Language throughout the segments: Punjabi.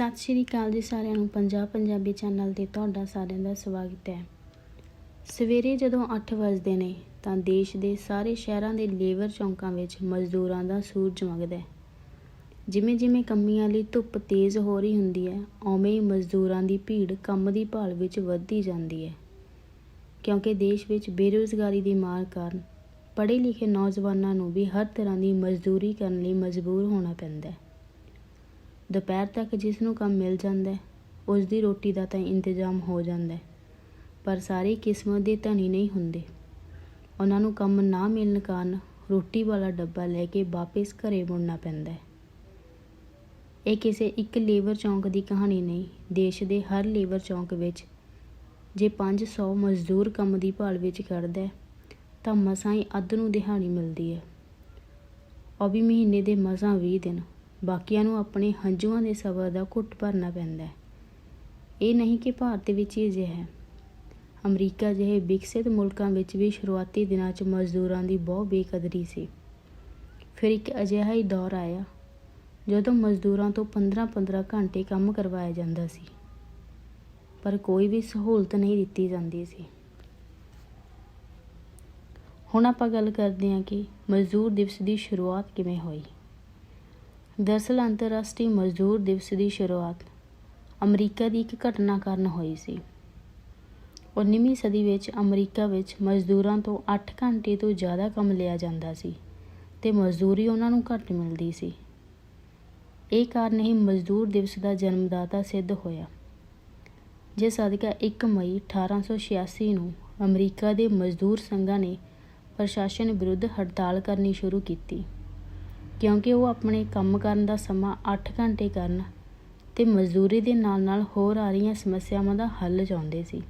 ਸਤਿ ਸ਼੍ਰੀ ਅਕਾਲ ਜੀ ਸਾਰਿਆਂ ਨੂੰ। ਪੰਜਾਬ ਪੰਜਾਬੀ ਚੈਨਲ ਤੇ ਤੁਹਾਡਾ ਸਾਰਿਆਂ ਦਾ ਸਵਾਗਤ ਹੈ। ਸਵੇਰੇ ਜਦੋਂ 8 ਵਜਦੇ ਨੇ, ਤਾਂ ਦੇਸ਼ ਦੇ ਸਾਰੇ ਸ਼ਹਿਰਾਂ ਦੇ ਲੇਬਰ ਚੌਂਕਾਂ ਵਿੱਚ ਮਜ਼ਦੂਰਾਂ ਦਾ ਸੂਰਜ ਚਮਕਦਾ ਹੈ। ਜਿਵੇਂ ਜਿਵੇਂ ਕੰਮੀਆਂ ਲਈ ਧੁੱਪ ਤੇਜ਼ ਹੋ ਰਹੀ ਹੁੰਦੀ ਹੈ, ਉਵੇਂ ਹੀ ਮਜ਼ਦੂਰਾਂ ਦੀ ਭੀੜ ਕੰਮ ਦੀ ਭਾਲ ਵਿੱਚ ਵੱਧਦੀ ਜਾਂਦੀ ਹੈ। ਕਿਉਂਕਿ ਦੇਸ਼ ਵਿੱਚ ਬੇਰੁਜ਼ਗਾਰੀ ਦੀ ਮਾਰ ਕਾਰਨ ਪੜ੍ਹੇ ਲਿਖੇ ਨੌਜਵਾਨਾਂ ਨੂੰ ਵੀ ਹਰ ਤਰ੍ਹਾਂ ਦੀ ਮਜ਼ਦੂਰੀ ਕਰਨ ਲਈ ਮਜਬੂਰ ਹੋਣਾ ਪੈਂਦਾ ਹੈ। ਦੁਪਹਿਰ ਤੱਕ ਜਿਸ ਨੂੰ ਕੰਮ ਮਿਲ ਜਾਂਦਾ ਹੈ ਉਸ ਦੀ ਰੋਟੀ ਦਾ ਤਾਂ ਇੰਤਜ਼ਾਮ ਹੋ ਜਾਂਦਾ ਪਰ ਸਾਰੇ ਕਿਸਮਤ ਦੇ ਧਨੀ ਨਹੀਂ ਹੁੰਦੇ। ਉਹਨਾਂ ਨੂੰ ਕੰਮ ਨਾ ਮਿਲਣ ਕਾਰਨ ਰੋਟੀ ਵਾਲਾ ਡੱਬਾ ਲੈ ਕੇ ਵਾਪਸ ਘਰੇ ਮੁੜਨਾ ਪੈਂਦਾ ਹੈ। ਇਹ ਕਿਸੇ ਇੱਕ ਲੇਬਰ ਚੌਂਕ ਦੀ ਕਹਾਣੀ ਨਹੀਂ, ਦੇਸ਼ ਦੇ ਹਰ ਲੇਬਰ ਚੌਂਕ ਵਿੱਚ। ਜੇ 500 ਮਜ਼ਦੂਰ ਕੰਮ ਦੀ ਭਾਲ ਵਿੱਚ ਕੱਢਦਾ ਤਾਂ ਮਸਾਂ ਹੀ ਅੱਧ ਨੂੰ ਦਿਹਾੜੀ ਮਿਲਦੀ ਹੈ। ਉਹ ਵੀ ਮਹੀਨੇ ਦੇ ਮਸਾਂ 20 ਦਿਨ। ਬਾਕੀਆਂ ਨੂੰ ਆਪਣੇ ਹੰਝੂਆਂ ਦੇ ਸਬਰ ਦਾ ਘੁੱਟ ਭਰਨਾ ਪੈਂਦਾ ਹੈ। ਇਹ ਨਹੀਂ ਕਿ ਭਾਰਤ ਵਿੱਚ ਹੀ ਅਜਿਹਾ ਹੈ। ਅਮਰੀਕਾ ਜਿਹੇ ਵਿਕਸਿਤ ਮੁਲਕਾਂ ਵਿੱਚ ਵੀ ਸ਼ੁਰੂਆਤੀ ਦਿਨਾਂ 'ਚ ਮਜ਼ਦੂਰਾਂ ਦੀ ਬਹੁਤ ਬੇਕਦਰੀ ਸੀ। ਫਿਰ ਇੱਕ ਅਜਿਹਾ ਹੀ ਦੌਰ ਆਇਆ, ਜਦੋਂ ਮਜ਼ਦੂਰਾਂ ਤੋਂ 15-15 ਘੰਟੇ ਕੰਮ ਕਰਵਾਇਆ ਜਾਂਦਾ ਸੀ, ਪਰ ਕੋਈ ਵੀ ਸਹੂਲਤ ਨਹੀਂ ਦਿੱਤੀ ਜਾਂਦੀ ਸੀ। ਹੁਣ ਆਪਾਂ ਗੱਲ ਕਰਦੇ ਹਾਂ ਕਿ ਮਜ਼ਦੂਰ ਦਿਵਸ ਦੀ ਸ਼ੁਰੂਆਤ ਕਿਵੇਂ ਹੋਈ। ਦਰਅਸਲ ਅੰਤਰਰਾਸ਼ਟਰੀ ਮਜ਼ਦੂਰ ਦਿਵਸ ਦੀ ਸ਼ੁਰੂਆਤ ਅਮਰੀਕਾ ਦੀ ਇੱਕ ਘਟਨਾ ਕਾਰਨ ਹੋਈ ਸੀ। 19ਵੀਂ ਸਦੀ ਵਿੱਚ ਅਮਰੀਕਾ ਵਿੱਚ ਮਜ਼ਦੂਰਾਂ ਤੋਂ 8 ਘੰਟੇ ਤੋਂ ਜ਼ਿਆਦਾ ਕੰਮ ਲਿਆ ਜਾਂਦਾ ਸੀ ਤੇ ਮਜ਼ਦੂਰੀ ਉਹਨਾਂ ਨੂੰ ਘੱਟ ਮਿਲਦੀ ਸੀ। ਇਹ ਕਾਰਨ ਹੀ ਮਜ਼ਦੂਰ ਦਿਵਸ ਦਾ ਜਨਮਦਾਤਾ ਸਿੱਧ ਹੋਇਆ। ਜਿਸ ਸਦਕਾ 1 ਮਈ 1886 ਨੂੰ ਅਮਰੀਕਾ ਦੇ ਮਜ਼ਦੂਰ ਸੰਘਾਂ ਨੇ ਪ੍ਰਸ਼ਾਸਨ ਵਿਰੁੱਧ ਹੜਤਾਲ ਕਰਨੀ ਸ਼ੁਰੂ ਕੀਤੀ। ਕਿਉਂਕਿ ਉਹ ਆਪਣੇ ਕੰਮ ਕਰਨ ਦਾ ਸਮਾਂ 8 ਘੰਟੇ ਕਰਨ ਤੇ ਮਜ਼ਦੂਰੀ ਦੇ ਨਾਲ-ਨਾਲ ਹੋਰ ਆ ਰਹੀਆਂ ਸਮੱਸਿਆਵਾਂ ਦਾ ਹੱਲ ਚਾਹੁੰਦੇ ਸੀ।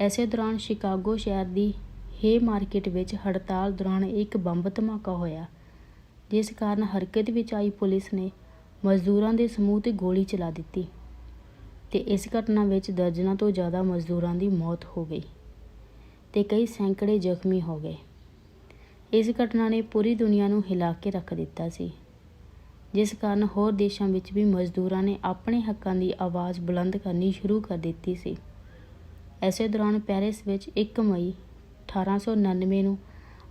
ਐਸੇ ਦੌਰਾਨ ਸ਼ਿਕਾਗੋ ਸ਼ਹਿਰ ਦੀ ਹੇ ਮਾਰਕੀਟ ਵਿੱਚ ਹੜਤਾਲ ਦੌਰਾਨ ਇੱਕ ਬੰਬ ਧਮਾਕਾ ਹੋਇਆ, ਜਿਸ ਕਾਰਨ ਹਰਕਤ ਵਿੱਚ ਆਈ ਪੁਲਿਸ ਨੇ ਮਜ਼ਦੂਰਾਂ ਦੇ ਸਮੂਹ ਤੇ ਗੋਲੀ ਚਲਾ ਦਿੱਤੀ ਤੇ ਇਸ ਘਟਨਾ ਵਿੱਚ ਦਰਜਨਾਂ ਤੋਂ ਜ਼ਿਆਦਾ ਮਜ਼ਦੂਰਾਂ ਦੀ ਮੌਤ ਹੋ ਗਈ ਤੇ ਕਈ ਸੈਂਕੜੇ ਜ਼ਖਮੀ ਹੋ ਗਏ। ਇਸ ਘਟਨਾ ਨੇ ਪੂਰੀ ਦੁਨੀਆ ਨੂੰ ਹਿਲਾ ਕੇ ਰੱਖ ਦਿੱਤਾ ਸੀ। ਜਿਸ ਕਾਰਨ ਹੋਰ ਦੇਸ਼ਾਂ ਵਿੱਚ ਵੀ ਮਜ਼ਦੂਰਾਂ ਨੇ ਆਪਣੇ ਹੱਕਾਂ ਦੀ ਆਵਾਜ਼ ਬੁਲੰਦ ਕਰਨੀ ਸ਼ੁਰੂ ਕਰ ਦਿੱਤੀ ਸੀ। ਐਸੇ ਦੌਰਾਨ ਪੈਰਿਸ ਵਿੱਚ 1 ਮਈ 1899 ਨੂੰ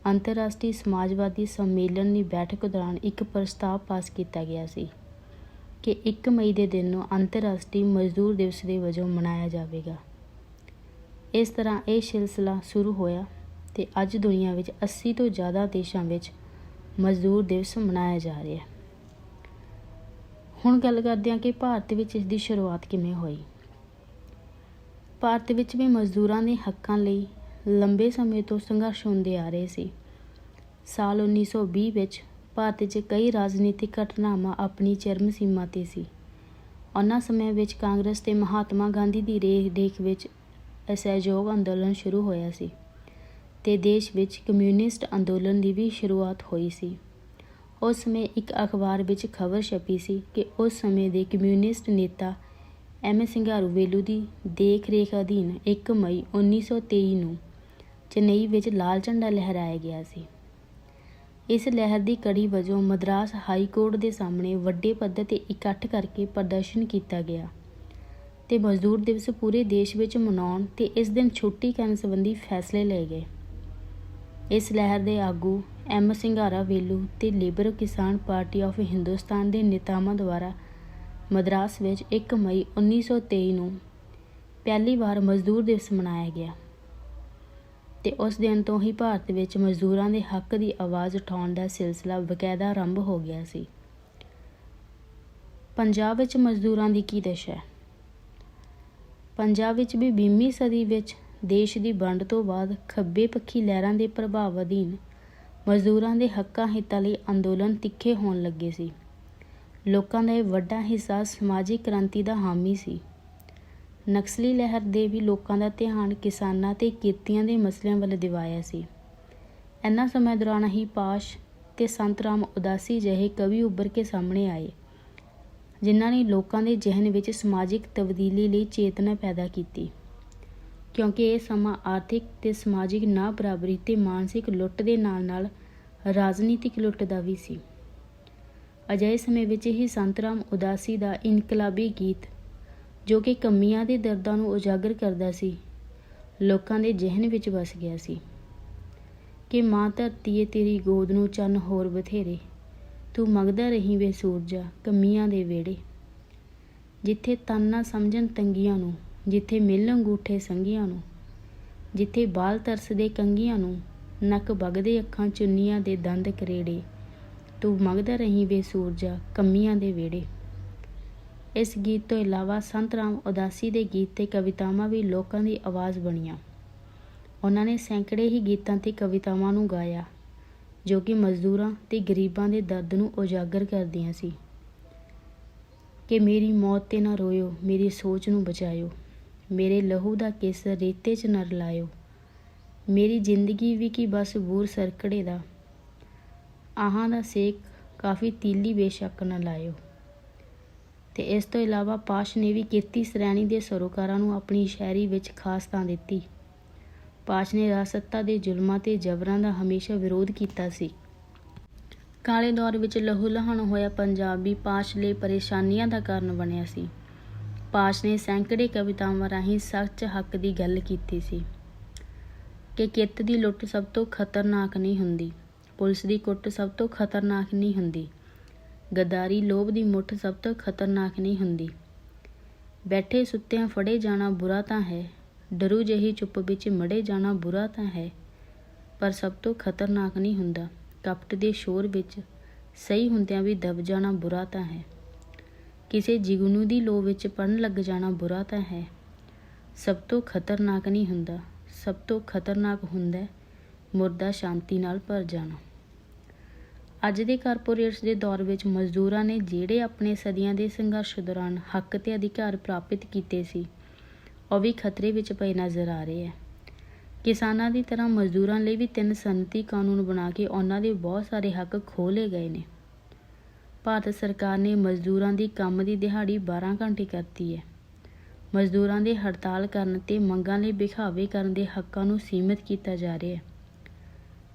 ਅੰਤਰਰਾਸ਼ਟਰੀ ਸਮਾਜਵਾਦੀ ਸੰਮੇਲਨ ਦੀ ਬੈਠਕ ਦੌਰਾਨ ਇੱਕ ਪ੍ਰਸਤਾਵ ਪਾਸ ਕੀਤਾ ਗਿਆ ਸੀ ਕਿ 1 ਮਈ ਦੇ ਦਿਨ ਨੂੰ ਅੰਤਰਰਾਸ਼ਟਰੀ ਮਜ਼ਦੂਰ ਦਿਵਸ ਦੇ ਵਜੋਂ ਮਨਾਇਆ ਜਾਵੇਗਾ। ਇਸ ਤਰ੍ਹਾਂ ਇਹ ਸਿਲਸਿਲਾ ਸ਼ੁਰੂ ਹੋਇਆ ਤੇ ਅੱਜ ਦੁਨੀਆ ਵਿੱਚ 80 ਤੋਂ ਜ਼ਿਆਦਾ ਦੇਸ਼ਾਂ ਵਿੱਚ ਮਜ਼ਦੂਰ ਦਿਵਸ ਮਨਾਇਆ ਜਾ ਰਿਹਾ ਹੈ। ਹੁਣ ਗੱਲ ਕਰਦੇ ਹਾਂ ਕਿ ਭਾਰਤ ਵਿੱਚ ਇਸ ਦੀ ਸ਼ੁਰੂਆਤ ਕਿਵੇਂ ਹੋਈ। ਭਾਰਤ ਵਿੱਚ ਵੀ ਮਜ਼ਦੂਰਾਂ ਦੇ ਹੱਕਾਂ ਲਈ ਲੰਬੇ ਸਮੇਂ ਤੋਂ ਸੰਘਰਸ਼ ਹੁੰਦੇ ਆ ਰਹੇ ਸੀ। ਸਾਲ 1920 ਵਿੱਚ ਭਾਰਤ 'ਚ ਕਈ ਰਾਜਨੀਤਿਕ ਘਟਨਾਵਾਂ ਆਪਣੀ ਚਰਮ ਸੀਮਾ ਤੇ ਸੀ। ਉਹਨਾਂ ਸਮਿਆਂ ਵਿੱਚ ਕਾਂਗਰਸ ਤੇ ਮਹਾਤਮਾ ਗਾਂਧੀ ਦੀ ਰੇਖ ਦੇਖ ਵਿੱਚ ਅਸਹਿਯੋਗ ਅੰਦੋਲਨ ਸ਼ੁਰੂ ਹੋਇਆ ਸੀ। ਤੇ ਦੇਸ਼ ਵਿੱਚ ਕਮਿਊਨਿਸਟ ਅੰਦੋਲਨ ਦੀ ਵੀ ਸ਼ੁਰੂਆਤ ਹੋਈ ਸੀ। ਉਸ ਸਮੇਂ ਇੱਕ ਅਖਬਾਰ ਵਿੱਚ ਖਬਰ ਛਪੀ ਸੀ ਕਿ ਉਸ ਸਮੇਂ ਦੇ ਕਮਿਊਨਿਸਟ ਨੇਤਾ ਐਮ. ਸਿੰਗਾਰੂ ਵੇਲੂ ਦੀ ਦੇਖ ਰੇਖ ਅਧੀਨ 1 ਮਈ 1923 ਨੂੰ ਚੇਨਈ ਵਿੱਚ ਲਾਲ ਝੰਡਾ ਲਹਿਰਾਇਆ ਗਿਆ ਸੀ। ਇਸ ਲਹਿਰ ਦੀ ਕੜੀ ਵਜੋਂ ਮਦਰਾਸ ਹਾਈ ਕੋਰਟ ਦੇ ਸਾਹਮਣੇ ਵੱਡੇ ਪੱਧਰ ਤੇ ਇਕੱਠ ਕਰਕੇ ਪ੍ਰਦਰਸ਼ਨ ਕੀਤਾ ਗਿਆ ਤੇ ਮਜ਼ਦੂਰ ਦਿਵਸ ਪੂਰੇ ਦੇਸ਼ ਵਿੱਚ ਮਨਾਉਣ ਤੇ ਇਸ ਦਿਨ ਛੁੱਟੀ ਕਰਨ ਸੰਬੰਧੀ ਫੈਸਲੇ ਲਏ ਗਏ। ਇਸ ਲਹਿਰ ਦੇ ਆਗੂ ਐਮ ਸਿੰਘਾਰਾ ਵੇਲੂ ਤੇ ਲੇਬਰ ਕਿਸਾਨ ਪਾਰਟੀ ਆਫ ਹਿੰਦੁਸਤਾਨ ਦੇ ਨੇਤਾਵਾਂ ਦੁਆਰਾ ਮਦਰਾਸ ਵਿੱਚ 1 ਮਈ 1923 ਨੂੰ ਪਹਿਲੀ ਵਾਰ ਮਜ਼ਦੂਰ ਦਿਵਸ ਮਨਾਇਆ ਗਿਆ। ਤੇ ਉਸ ਦਿਨ ਤੋਂ ਹੀ ਭਾਰਤ ਵਿੱਚ ਮਜ਼ਦੂਰਾਂ ਦੇ ਹੱਕ ਦੀ ਆਵਾਜ਼ ਉਠਾਉਣ ਦਾ ਸਿਲਸਿਲਾ ਬਕਾਇਦਾ ਆਰੰਭ ਹੋ ਗਿਆ ਸੀ। ਪੰਜਾਬ ਵਿੱਚ ਮਜ਼ਦੂਰਾਂ ਦੀ ਕੀ ਦਸ਼ਾ ਹੈ? ਪੰਜਾਬ ਵਿੱਚ ਵੀ 20ਵੀਂ ਸਦੀ ਵਿੱਚ ਦੇਸ਼ ਦੀ ਵੰਡ ਤੋਂ ਬਾਅਦ ਖੱਬੇ ਪੱਖੀ ਲਹਿਰਾਂ ਦੇ ਪ੍ਰਭਾਵ ਅਧੀਨ ਮਜ਼ਦੂਰਾਂ ਦੇ ਹੱਕਾਂ ਹਿੱਤਾਂ ਲਈ ਅੰਦੋਲਨ ਤਿੱਖੇ ਹੋਣ ਲੱਗੇ ਸੀ। ਲੋਕਾਂ ਦਾ ਇਹ ਵੱਡਾ ਹਿੱਸਾ ਸਮਾਜਿਕ ਕ੍ਰਾਂਤੀ ਦਾ ਹਾਮੀ ਸੀ। ਨਕਸਲੀ ਲਹਿਰ ਦੇ ਵੀ ਲੋਕਾਂ ਦਾ ਧਿਆਨ ਕਿਸਾਨਾਂ ਤੇ ਕਿਰਤੀਆਂ ਦੇ ਮਸਲਿਆਂ ਵੱਲ ਦਿਵਾਇਆ ਸੀ। ਇਹਨਾਂ ਸਮੇਂ ਦੌਰਾਨ ਹੀ ਪਾਸ਼ ਤੇ ਸੰਤ ਰਾਮ ਉਦਾਸੀ ਜਿਹੇ ਕਵੀ ਉੱਭਰ ਕੇ ਸਾਹਮਣੇ ਆਏ, ਜਿਨ੍ਹਾਂ ਨੇ ਲੋਕਾਂ ਦੇ ਜ਼ਿਹਨ ਵਿੱਚ ਸਮਾਜਿਕ ਤਬਦੀਲੀ ਲਈ ਚੇਤਨਾ ਪੈਦਾ ਕੀਤੀ। ਕਿਉਂਕਿ ਇਹ ਸਮਾਂ ਆਰਥਿਕ ਤੇ ਸਮਾਜਿਕ ਨਾ ਬਰਾਬਰੀ ਤੇ ਮਾਨਸਿਕ ਲੁੱਟ ਦੇ ਨਾਲ-ਨਾਲ ਰਾਜਨੀਤਿਕ ਲੁੱਟ ਦਾ ਵੀ ਸੀ। ਅਜਿਹੇ ਸਮੇਂ ਵਿੱਚ ਹੀ ਸੰਤਰਾਮ ਉਦਾਸੀ ਦਾ ਇਨਕਲਾਬੀ ਗੀਤ, ਜੋ ਕਿ ਕਮੀਆਂ ਦੇ ਦਰਦਾਂ ਨੂੰ ਉਜਾਗਰ ਕਰਦਾ ਸੀ, ਲੋਕਾਂ ਦੇ ਜ਼ਿਹਨ ਵਿੱਚ ਵਸ ਗਿਆ ਸੀ। ਕਿ ਮਾਂ ਧਰਤੀ ਏ ਤੇਰੀ ਗੋਦ ਨੂੰ ਚੰਨ ਹੋਰ ਬਥੇਰੇ, ਤੂੰ ਮੰਗਦਾ ਰਹੀ ਵੇ ਸੂਰਜਾ ਕਮੀਆਂ ਦੇ ਵੇੜੇ ਜਿੱਥੇ ਤਨ ਨਾ ਸਮਝਣ ਤੰਗੀਆਂ ਨੂੰ ਜਿੱਥੇ ਮਿਲਣ ਅੰਗੂਠੇ ਸੰਗੀਆਂ ਨੂੰ, ਜਿੱਥੇ ਬਾਲ ਤਰਸਦੇ ਕੰਗੀਆਂ ਨੂੰ, ਨੱਕ ਵਗਦੇ ਅੱਖਾਂ ਚੁੰਨੀਆਂ ਦੇ ਦੰਦ ਕਰੇੜੇ, ਤੂੰ ਮੰਗਦਾ ਰਹੀ ਵੇ ਸੂਰਜਾ ਕਮੀਆਂ ਦੇ ਵੇੜੇ ਇਸ ਗੀਤ ਤੋਂ ਇਲਾਵਾ ਸੰਤ ਰਾਮ ਉਦਾਸੀ ਦੇ ਗੀਤ ਤੇ ਕਵਿਤਾਵਾਂ ਵੀ ਲੋਕਾਂ ਦੀ ਆਵਾਜ਼ ਬਣੀਆਂ। ਉਹਨਾਂ ਨੇ ਸੈਂਕੜੇ ਹੀ ਗੀਤਾਂ ਤੇ ਕਵਿਤਾਵਾਂ ਨੂੰ ਗਾਇਆ, ਜੋ ਕਿ ਮਜ਼ਦੂਰਾਂ ਤੇ ਗਰੀਬਾਂ ਦੇ ਦਰਦ ਨੂੰ ਉਜਾਗਰ ਕਰਦੀਆਂ ਸੀ। ਕਿ ਮੇਰੀ ਮੌਤ ਤੇ ਨਾ ਰੋਇਓ, ਮੇਰੀ ਸੋਚ ਨੂੰ ਬਚਾਇਓ। ਮੇਰੇ ਲਹੂ ਦਾ ਕੇਸਰ ਰੇਤੇ 'ਚ ਨਰ ਲਾਇਓ। ਮੇਰੀ ਜ਼ਿੰਦਗੀ ਵੀ ਕੀ ਬਸ ਬੂਰ ਸਰਕੜੇ ਦਾ। ਆਹਾਂ ਦਾ ਸੇਕ ਕਾਫੀ ਤੀਲੀ ਬੇਸ਼ੱਕ ਨਾ ਲਾਇਓ। ਤੇ ਇਸ ਤੋਂ ਇਲਾਵਾ ਪਾਸ਼ ਨੇ ਵੀ ਕੀਰਤੀ ਸ਼੍ਰੇਣੀ ਦੇ ਸਰੋਕਾਰਾਂ ਨੂੰ ਆਪਣੀ ਸ਼ਾਇਰੀ ਵਿੱਚ ਖਾਸ ਤਾਂ ਦਿੱਤੀ। ਪਾਸ਼ ਨੇ ਰਾਜਸੱਤਾ ਦੇ ਜ਼ੁਲਮਾਂ ਤੇ ਜ਼ਬਰਾਂ ਦਾ ਹਮੇਸ਼ਾ ਵਿਰੋਧ ਕੀਤਾ ਸੀ। ਕਾਲੇ ਦੌਰ ਵਿੱਚ ਲਹੂ ਲਹਣ ਹੋਇਆ ਪੰਜਾਬੀ ਪਾਸ਼ ਲਈ ਪਰੇਸ਼ਾਨੀਆਂ ਦਾ ਕਾਰਨ ਬਣਿਆ ਸੀ। ਪਾਸ਼ ਨੇ ਸੈਂਕੜੇ ਕਵਿਤਾਵਾਂ ਰਾਹੀਂ ਸੱਚ ਹੱਕ ਦੀ ਗੱਲ ਕੀਤੀ ਸੀ ਕਿ ਕਿੱਤ ਦੀ ਲੁੱਟ ਸਭ ਤੋਂ ਖਤਰਨਾਕ ਨਹੀਂ ਹੁੰਦੀ, ਪੁਲਿਸ ਦੀ ਕੁੱਟ ਸਭ ਤੋਂ ਖਤਰਨਾਕ ਨਹੀਂ ਹੁੰਦੀ, ਗਦਾਰੀ ਲੋਭ ਦੀ ਮੁੱਠ ਸਭ ਤੋਂ ਖਤਰਨਾਕ ਨਹੀਂ ਹੁੰਦੀ। ਬੈਠੇ ਸੁੱਤਿਆਂ ਫੜੇ ਜਾਣਾ ਬੁਰਾ ਤਾਂ ਹੈ, ਡਰੂ ਜਹੀ ਚੁੱਪ ਵਿੱਚ ਮੜੇ ਜਾਣਾ ਬੁਰਾ ਤਾਂ ਹੈ, ਪਰ ਸਭ ਤੋਂ ਖਤਰਨਾਕ ਨਹੀਂ ਹੁੰਦਾ, ਕਪਟ ਦੇ ਸ਼ੋਰ ਵਿੱਚ ਸਹੀ ਹੁੰਦਿਆਂ ਵੀ ਦਬ ਜਾਣਾ ਬੁਰਾ ਤਾਂ ਹੈ। ਕਿਸੇ ਜਿਗਨੂ ਦੀ ਲੋ ਵਿੱਚ ਪੜਨ ਲੱਗ ਜਾਣਾ ਬੁਰਾ ਤਾਂ ਹੈ। ਸਭ ਤੋਂ ਖਤਰਨਾਕ ਨਹੀਂ ਹੁੰਦਾ। ਸਭ ਤੋਂ ਖਤਰਨਾਕ ਹੁੰਦਾ ਮੁਰਦਾ ਸ਼ਾਂਤੀ ਨਾਲ ਭਰ ਜਾਣਾ। ਅੱਜ ਦੇ ਕਾਰਪੋਰੇਟਸ ਦੇ ਦੌਰ ਵਿੱਚ ਮਜ਼ਦੂਰਾਂ ਨੇ ਜਿਹੜੇ ਆਪਣੇ ਸਦੀਆਂ ਦੇ ਸੰਘਰਸ਼ ਦੌਰਾਨ ਹੱਕ ਤੇ ਅਧਿਕਾਰ ਪ੍ਰਾਪਤ ਕੀਤੇ ਸੀ, ਉਹ ਵੀ ਖਤਰੇ ਵਿੱਚ ਪਏ ਨਜ਼ਰ ਆ ਰਹੇ ਹੈ। ਕਿਸਾਨਾਂ ਦੀ ਤਰ੍ਹਾਂ ਮਜ਼ਦੂਰਾਂ ਲਈ ਵੀ ਤਿੰਨ ਸਨਤੀ ਕਾਨੂੰਨ ਬਣਾ ਕੇ ਉਹਨਾਂ ਦੇ ਬਹੁਤ ਸਾਰੇ ਹੱਕ ਖੋਹ ਗਏ ਨੇ। ਭਾਰਤ ਸਰਕਾਰ ਨੇ ਮਜ਼ਦੂਰਾਂ ਦੀ ਕੰਮ ਦੀ ਦਿਹਾੜੀ 12 ਘੰਟੇ ਕਰਤੀ ਹੈ। ਮਜ਼ਦੂਰਾਂ ਦੇ ਹੜਤਾਲ ਕਰਨ ਤੇ ਮੰਗਾਂ ਲਈ ਵਿਖਾਵੇ ਕਰਨ ਦੇ ਹੱਕਾਂ ਨੂੰ ਸੀਮਿਤ ਕੀਤਾ ਜਾ ਰਿਹਾ ਹੈ।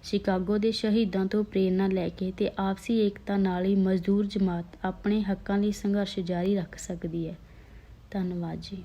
ਸ਼ਿਕਾਗੋ ਦੇ ਸ਼ਹੀਦਾਂ ਤੋਂ ਪ੍ਰੇਰਣਾ ਲੈ ਕੇ ਤੇ ਆਪਸੀ ਏਕਤਾ ਨਾਲ ਹੀ ਮਜ਼ਦੂਰ ਜਮਾਤ ਆਪਣੇ ਹੱਕਾਂ ਲਈ ਸੰਘਰਸ਼ ਜਾਰੀ ਰੱਖ ਸਕਦੀ ਹੈ। ਧੰਨਵਾਦ ਜੀ।